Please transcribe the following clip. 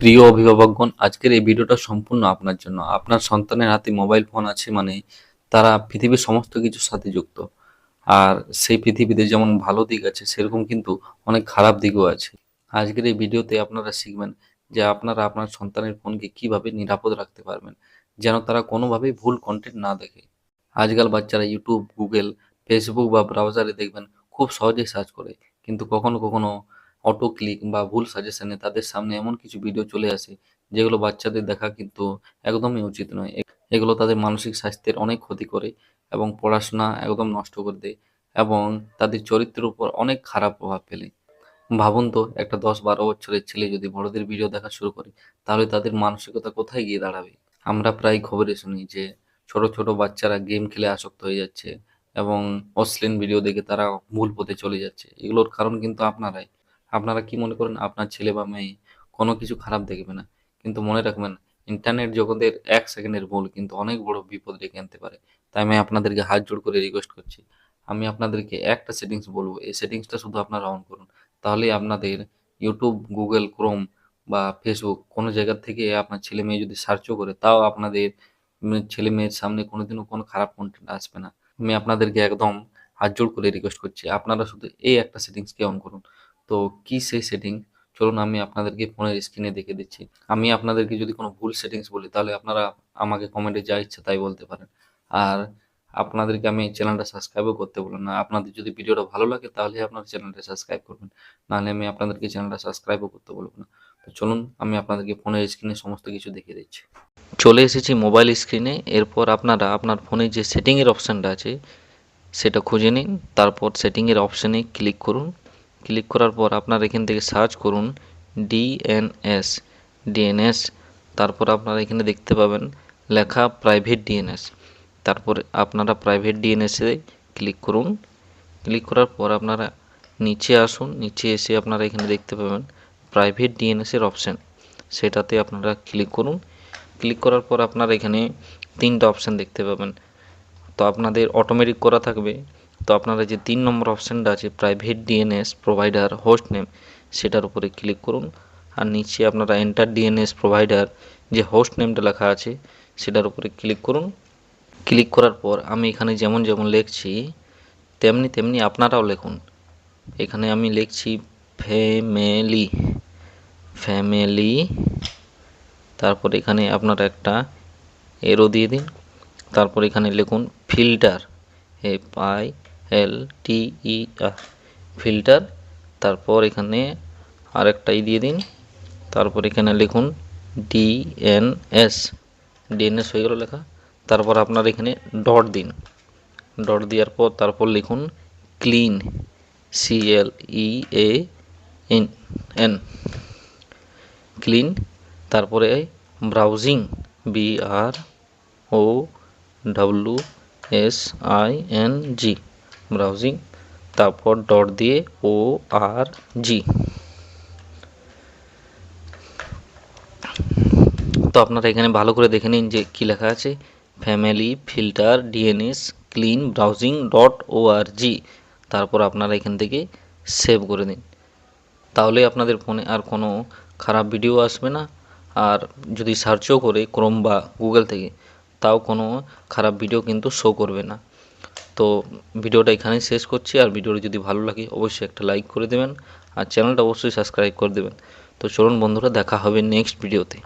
প্রিয় অভিভাবকগণ, আজকের এই ভিডিওটা সম্পূর্ণ আপনার জন্য। আপনার সন্তানের হাতে মোবাইল ফোন আছে মানে তারা পৃথিবীর সমস্ত কিছুর সাথে যুক্ত। আর সেই পৃথিবীতে যেমন ভালো দিক আছে, সেরকম কিন্তু অনেক খারাপ দিকও আছে। আজকের এই ভিডিওতে আপনারা শিখবেন যে আপনারা আপনার সন্তানের ফোনকে কীভাবে নিরাপদ রাখতে পারবেন, যেন তারা কোনোভাবেই ভুল কন্টেন্ট না দেখে। আজকাল বাচ্চারা ইউটিউব গুগল ফেসবুক বা ব্রাউজারে দেখবেন, খুব সহজেই সার্চ করে। কিন্তু কখনো কখনো অটো ক্লিক বা ভুল সাজেশনে তাদের সামনে এমন কিছু ভিডিও চলে আসে, যেগুলো বাচ্চাদের দেখা কিন্তু একদমই উচিত নয়। এগুলো তাদের মানসিক স্বাস্থ্যের অনেক ক্ষতি করে এবং পড়াশোনা একদম নষ্ট করে দেয় এবং তাদের চরিত্রের উপর অনেক খারাপ প্রভাব ফেলে। ভাবুন তো, একটা দশ বারো বছরের ছেলে যদি বড়দের ভিডিও দেখা শুরু করে, তাহলে তাদের মানসিকতা কোথায় গিয়ে দাঁড়াবে? আমরা প্রায় খবরে শুনি যে ছোট ছোট বাচ্চারা গেম খেলে আসক্ত হয়ে যাচ্ছে এবং অশ্লীল ভিডিও দেখে তারা ভুল পথে চলে যাচ্ছে। এগুলোর কারণ কিন্তু আপনারাই। আপনারা কি মনে করেন আপনার ছেলে বা মেয়ে কোনো কিছু খারাপ দেখবে না? কিন্তু মনে রাখবেন ইন্টারনেট জগতের এক সেকেন্ডের ভুল কিন্তু অনেক বড় বিপদ ডেকে আনতে পারে। তাই আমি আপনাদেরকে হাত জোড় করে রিকোয়েস্ট করছি, আমি আপনাদেরকে একটা সেটিংস বলব, এই সেটিংসটা শুধু আপনারা অন করুন। তাহলেই আপনাদের ইউটিউব গুগল ক্রোম বা ফেসবুক কোনো জায়গা থেকে আপনার ছেলে মেয়ে যদি সার্চও করে, তাও আপনাদের ছেলে মেয়ের সামনে কোনোদিনও কোনো খারাপ কন্টেন্ট আসবে না। আমি আপনাদেরকে একদম হাত জোড় করে রিকোয়েস্ট করছি, আপনারা শুধু এই একটা সেটিংসকে অন করুন। তো কি সেই সেটিং চলুন আমি আপনাদেরকে ফোনের স্ক্রিনে দেখে দিচ্ছি। আমি আপনাদেরকে যদি কোনো ভুল সেটিংস বলি, তাহলে আপনারা আমাকে কমেন্টে যা ইচ্ছা তাই বলতে পারেন। আর আপনাদেরকে আমি চ্যানেলটা সাবস্ক্রাইবও করতে বললাম না। আপনাদের যদি ভিডিওটা ভালো লাগে, তাহলে আপনার চ্যানেলটা সাবস্ক্রাইব করবেন। নাহলে আমি আপনাদেরকে চ্যানেলটা সাবস্ক্রাইবও করতে বলব না। তো চলুন, আমি আপনাদেরকে ফোনের স্ক্রিনে সমস্ত কিছু দেখিয়ে দিচ্ছি। চলে এসেছি মোবাইল স্ক্রিনে এরপর আপনারা আপনার ফোনে যে সেটিংয়ের অপশানটা আছে, সেটা খুঁজে নিন। তারপর সেটিংয়ের অপশানে ক্লিক করুন। ক্লিক করার পর আপনার এখান থেকে সার্চ করুন ডিএনএস ডিএনএস, তারপর আপনারা এখানে দেখতে পাবেন লেখা প্রাইভেট ডিএনএস। তারপর আপনারা প্রাইভেট ডিএনএসে ক্লিক করুন। ক্লিক করার পর আপনারা নিচে আসুন, নিচে এসে আপনারা এখানে দেখতে পাবেন প্রাইভেট ডিএনএসের অপশান। সেটাতে আপনারা ক্লিক করুন। ক্লিক করার পর আপনারা এখানে তিনটা অপশান দেখতে পাবেন। তো আপনাদের অটোমেটিক করা থাকবে তো আপনারা যে তিন নম্বর অপশানটা আছে private DNS provider host name সেটার উপরে ক্লিক করুন। আর নিচে আপনারা এন্টার ডিএনএস প্রোভাইডার যে হোস্ট নেমটা লেখা আছে, সেটার উপরে ক্লিক করুন। ক্লিক করার পর আমি এখানে যেমন যেমন লিখছি, তেমনি তেমনি আপনারাও লিখুন। এখানে আমি লিখছি ফ্যামিলি ফ্যামিলি তারপর এখানে আপনারা একটা এরো দিয়ে দিন। তারপর এখানে লিখুন filter F I L T E filter তারপর এখানে আরেকটাই দিয়ে দিন। তারপর এখানে লিখুন ডিএনএস ডিএনএস হয়ে গেল লেখা। তারপর আপনার এখানে ডট দিন। ডট দেওয়ার পর তারপর লিখুন clean C L E A N N clean তারপরে browsing B R O W S I N G browsing তারপর ডট দিয়ে ও আর জি তো আপনারা এখানে ভালো করে দেখে নিন যে কী লেখা আছে। Family filter DNS clean browsing dot O R G তারপর আপনারা এখান থেকে সেভ করে দিন তাহলে আপনাদের ফোনে আর কোনো খারাপ ভিডিও আসবে না। আর যদি সার্চও করে ক্রোম বা গুগল থেকে, তাও কোনো খারাপ ভিডিও কিন্তু শো করবে না। তো ভিডিওটা এখানেই শেষ করছি। আর ভিডিওটা যদি ভালো লাগে, অবশ্যই একটা লাইক করে দেবেন। আর চ্যানেলটা অবশ্যই সাবস্ক্রাইব করে দেবেন। তো চলুন বন্ধুরা, দেখা হবে নেক্সট ভিডিওতে